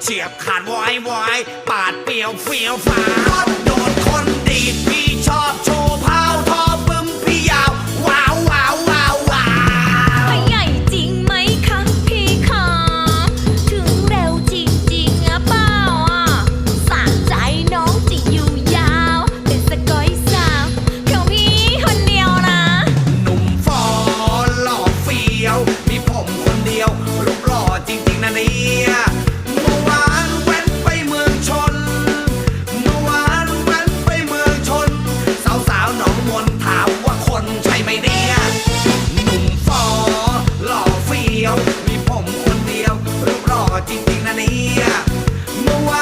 เฉียบขาดวายวายปาดเปียวเฟียวฟ้า จริงๆนะเนี่ยเมื่อวาน